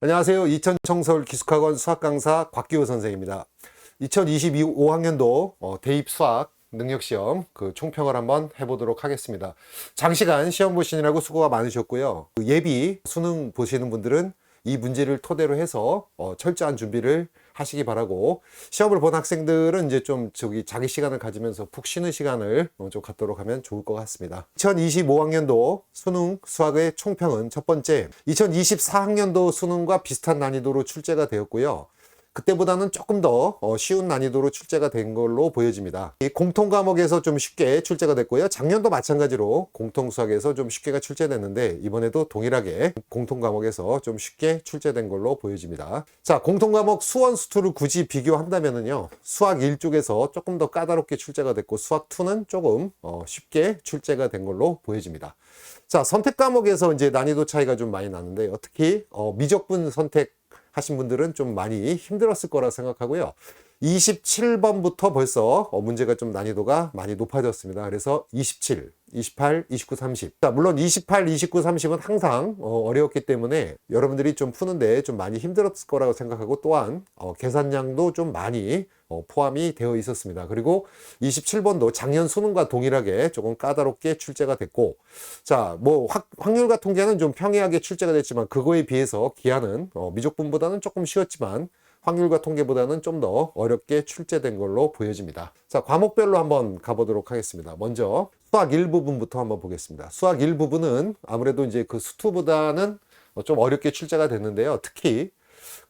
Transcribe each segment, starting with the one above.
안녕하세요. 이천청서울 기숙학원 수학 강사 곽기호 선생입니다. 2025학년도 어, 대입 수학 능력 시험 그 총평을 한번 해보도록 하겠습니다. 장시간 시험 보시느라고 수고가 많으셨고요. 그 예비 수능 보시는 분들은 이 문제를 토대로 해서 어, 철저한 준비를 하시기 바라고 시험을 본 학생들은 이제 좀 저기 자기 시간을 가지면서 푹 쉬는 시간을 어, 좀 갖도록 하면 좋을 것 같습니다. 2025학년도 수능 수학의 총평은 첫 번째 2024학년도 수능과 비슷한 난이도로 출제가 되었고요. 그때보다는 조금 더 어, 쉬운 난이도로 출제가 된 걸로 보여집니다. 이 공통 과목에서 좀 쉽게 출제가 됐고요. 작년도 마찬가지로 공통 수학에서 좀 쉽게가 출제됐는데 이번에도 동일하게 공통 과목에서 좀 쉽게 출제된 걸로 보여집니다. 자, 공통 과목 수원 수투를 굳이 비교한다면은요. 수학 1쪽에서 조금 더 까다롭게 출제가 됐고 수학 2는 조금 어, 쉽게 출제가 된 걸로 보여집니다. 자, 선택 과목에서 이제 난이도 차이가 좀 많이 나는데요. 특히 어, 미적분 선택 하신 분들은 좀 많이 힘들었을 거라 생각하고요. 27번부터 벌써 어, 문제가 좀 난이도가 많이 높아졌습니다. 그래서 27, 28, 29, 30. 자, 물론 28, 29, 30은 항상 어, 어려웠기 때문에 여러분들이 좀 푸는데 좀 많이 힘들었을 거라고 생각하고 또한 어, 계산량도 좀 많이 어, 포함이 되어 있었습니다. 그리고 27번도 작년 수능과 동일하게 조금 까다롭게 출제가 됐고, 자, 뭐 확, 확률과 통계는 좀 평이하게 출제가 됐지만 그거에 비해서 기한은 어, 미적분보다는 조금 쉬웠지만 확률과 통계보다는 좀 더 어렵게 출제된 걸로 보여집니다. 자, 과목별로 한번 가보도록 하겠습니다. 먼저 수학 1부분부터 한번 보겠습니다. 수학 1부분은 아무래도 이제 그 수투보다는 좀 어렵게 출제가 됐는데요. 특히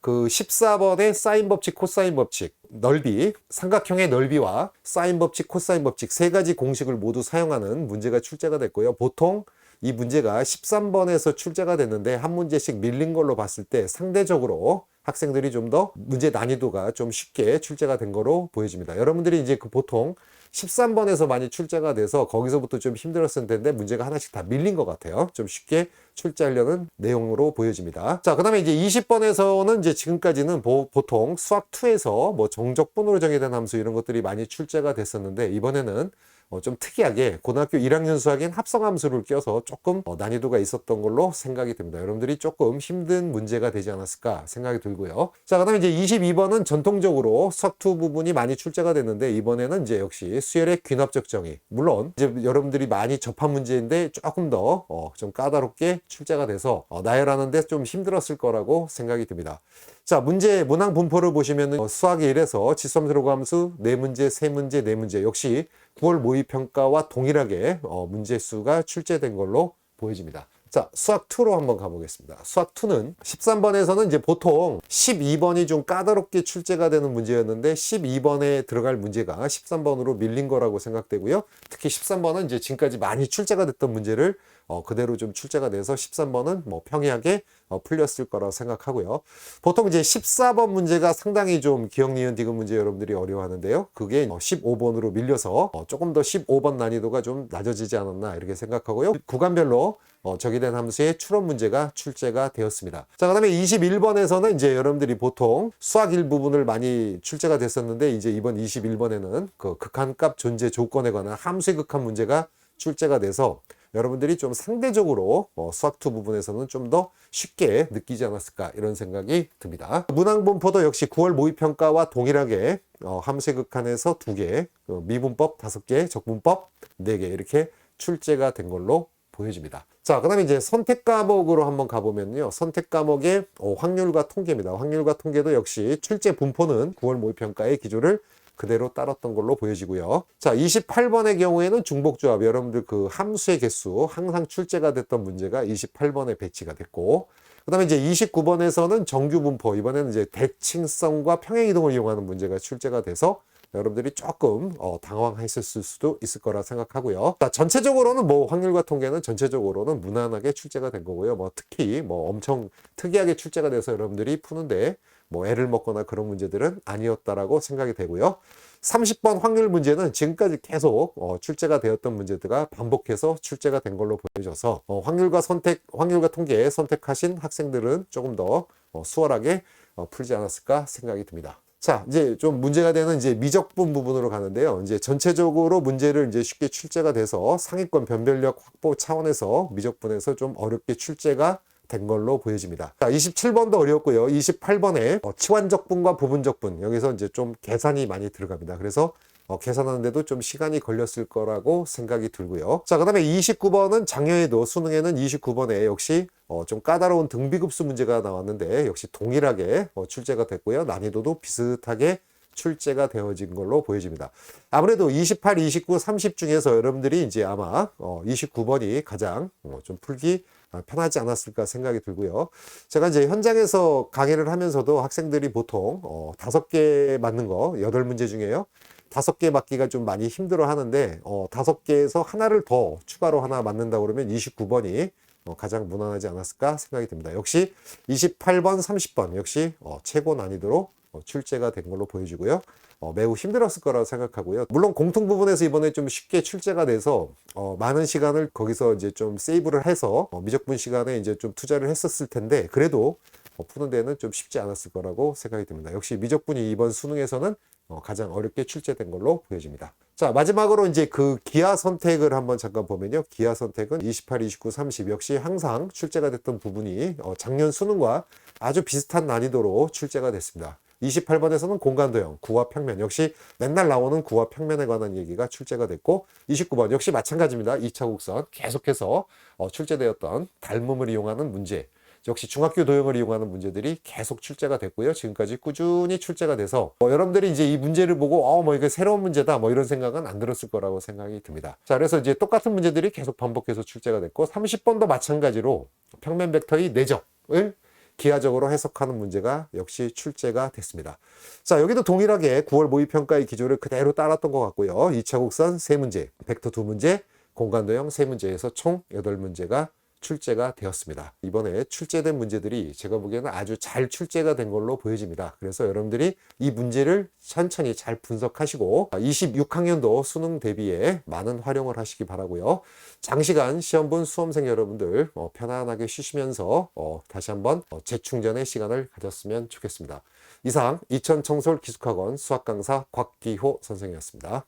그 14번의 사인 법칙, 코사인 법칙, 넓이, 삼각형의 넓이와 사인 법칙, 코사인 법칙 세 가지 공식을 모두 사용하는 문제가 출제가 됐고요. 보통 이 문제가 13번에서 출제가 됐는데 한 문제씩 밀린 걸로 봤을 때 상대적으로 학생들이 좀 더 문제 난이도가 좀 쉽게 출제가 된 거로 보여집니다. 여러분들이 이제 그 보통 13번에서 많이 출제가 돼서 거기서부터 좀 힘들었을 텐데 문제가 하나씩 다 밀린 것 같아요. 좀 쉽게 출제하려는 내용으로 보여집니다. 자, 그 다음에 이제 20번에서는 이제 지금까지는 보, 통 수학 2에서 뭐 정적분으로 정의된 함수 이런 것들이 많이 출제가 됐었는데 이번에는 어, 좀 특이하게 고등학교 1학년 수학인 합성함수를 껴서 조금 어, 난이도가 있었던 걸로 생각이 듭니다. 여러분들이 조금 힘든 문제가 되지 않았을까 생각이 들고요. 자, 그 다음에 이제 22번은 전통적으로 수학2 부분이 많이 출제가 됐는데 이번에는 이제 역시 수열의 귀납적 정의. 물론 이제 여러분들이 많이 접한 문제인데 조금 더 어, 좀 까다롭게 출제가 돼서 어, 나열하는데 좀 힘들었을 거라고 생각이 듭니다. 자, 문제 문항 분포를 보시면은 어, 수학 1에서 지수함수로 함수 네 문제, 세 문제, 네 문제 역시 9월 모의 평가와 동일하게 어, 문제 수가 출제된 걸로 보여집니다. 자, 수학 2로 한번 가보겠습니다. 수학 2는 13번에서는 이제 보통 12번이 좀 까다롭게 출제가 되는 문제였는데 12번에 들어갈 문제가 13번으로 밀린 거라고 생각되고요. 특히 13번은 이제 지금까지 많이 출제가 됐던 문제를 어, 그대로 좀 출제가 돼서 13번은 뭐 평이하게 어, 풀렸을 거라고 생각하고요. 보통 이제 14번 문제가 상당히 좀 기억, 니은, 디귿 문제 여러분들이 어려워하는데요. 그게 15번으로 밀려서 어, 조금 더 15번 난이도가 좀 낮아지지 않았나 이렇게 생각하고요. 구간별로 어, 적이된 함수의 추론 문제가 출제가 되었습니다. 자, 그 다음에 21번에서는 이제 여러분들이 보통 수학 일부분을 많이 출제가 됐었는데 이제 이번 21번에는 그 극한값 존재 조건에 관한 함수의 극한 문제가 출제가 돼서 여러분들이 좀 상대적으로 어, 수학2 부분에서는 좀 더 쉽게 느끼지 않았을까 이런 생각이 듭니다. 문항분포도 역시 9월 모의평가와 동일하게 어, 함수의 극한에서 2개, 어, 미분법 5개, 적분법 4개 이렇게 출제가 된 걸로 보여집니다. 자, 그 다음에 이제 선택 과목으로 한번 가보면요. 선택 과목의 어, 확률과 통계입니다. 확률과 통계도 역시 출제 분포는 9월 모의평가의 기조를 그대로 따랐던 걸로 보여지고요. 자, 28번의 경우에는 중복조합. 여러분들 그 함수의 개수 항상 출제가 됐던 문제가 28번에 배치가 됐고, 그 다음에 이제 29번에서는 정규 분포. 이번에는 이제 대칭성과 평행이동을 이용하는 문제가 출제가 돼서 여러분들이 조금 어, 당황했을 수도 있을 거라 생각하고요. 자, 전체적으로는 뭐 확률과 통계는 전체적으로는 무난하게 출제가 된 거고요. 뭐 특히 뭐 엄청 특이하게 출제가 돼서 여러분들이 푸는데 뭐 애를 먹거나 그런 문제들은 아니었다라고 생각이 되고요. 30번 확률 문제는 지금까지 계속 어, 출제가 되었던 문제들과 반복해서 출제가 된 걸로 보여져서 어, 확률과 선택, 확률과 통계 선택하신 학생들은 조금 더 어, 수월하게 어, 풀지 않았을까 생각이 듭니다. 자, 이제 좀 문제가 되는 이제 미적분 부분으로 가는데요. 이제 전체적으로 문제를 이제 쉽게 출제가 돼서 상위권 변별력 확보 차원에서 미적분에서 좀 어렵게 출제가 된 걸로 보여집니다. 자, 27번도 어려웠고요. 28번에 어, 치환적분과 부분적분 여기서 이제 좀 계산이 많이 들어갑니다. 그래서 어, 계산하는데도 좀 시간이 걸렸을 거라고 생각이 들고요. 자, 그 다음에 29번은 작년에도 수능에는 29번에 역시 어, 좀 까다로운 등비급수 문제가 나왔는데 역시 동일하게 어, 출제가 됐고요. 난이도도 비슷하게 출제가 되어진 걸로 보여집니다. 아무래도 28, 29, 30 중에서 여러분들이 이제 아마 어, 29번이 가장 어, 좀 풀기 아, 편하지 않았을까 생각이 들고요. 제가 이제 현장에서 강의를 하면서도 학생들이 보통 어, 개 맞는 거 여덟 문제 중에요. 다섯 개 맞기가 좀 많이 힘들어 하는데 어, 다섯 개에서 하나를 더 추가로 하나 맞는다 그러면 29번이 어, 가장 무난하지 않았을까 생각이 듭니다. 역시 28번, 30번 역시 어, 최고 난이도로 어, 출제가 된 걸로 보여지고요. 어, 매우 힘들었을 거라고 생각하고요. 물론 공통 부분에서 이번에 좀 쉽게 출제가 돼서 어, 많은 시간을 거기서 이제 좀 세이브를 해서 어, 미적분 시간에 이제 좀 투자를 했었을 텐데 그래도 어, 푸는 데는 좀 쉽지 않았을 거라고 생각이 듭니다. 역시 미적분이 이번 수능에서는 어, 가장 어렵게 출제된 걸로 보여집니다. 자, 마지막으로 이제 그 기하 선택을 한번 잠깐 보면요. 기하 선택은 28, 29, 30 역시 항상 출제가 됐던 부분이 어, 작년 수능과 아주 비슷한 난이도로 출제가 됐습니다. 28번에서는 공간도형, 구와 평면 역시 맨날 나오는 구와 평면에 관한 얘기가 출제가 됐고 29번 역시 마찬가지입니다. 2차 곡선 계속해서 어, 출제되었던 닮음을 이용하는 문제 역시 중학교 도형을 이용하는 문제들이 계속 출제가 됐고요. 지금까지 꾸준히 출제가 돼서 어, 여러분들이 이제 이 문제를 보고 어 뭐 이게 새로운 문제다 뭐 이런 생각은 안 들었을 거라고 생각이 듭니다. 자 그래서 이제 똑같은 문제들이 계속 반복해서 출제가 됐고 30번도 마찬가지로 평면 벡터의 내적을 기하적으로 해석하는 문제가 역시 출제가 됐습니다. 자, 여기도 동일하게 9월 모의평가의 기조를 그대로 따랐던 것 같고요. 2차 곡선 3문제, 벡터 2문제, 공간도형 3문제에서 총 8문제가 출제가 되었습니다. 이번에 출제된 문제들이 제가 보기에는 아주 잘 출제가 된 걸로 보여집니다. 그래서 여러분들이 이 문제를 천천히 잘 분석하시고 26학년도 수능 대비에 많은 활용을 하시기 바라고요. 장시간 시험 본 수험생 여러분들 어, 편안하게 쉬시면서 어, 다시 한번 어, 재충전의 시간을 가졌으면 좋겠습니다. 이상 이천 청솔 기숙학원 수학 강사 곽기호 선생이었습니다.